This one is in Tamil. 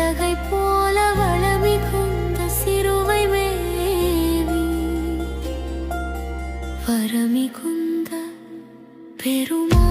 அழகை போல வளமிகுந்த சிறுவை மேவி வரமிகுந்த பெருமா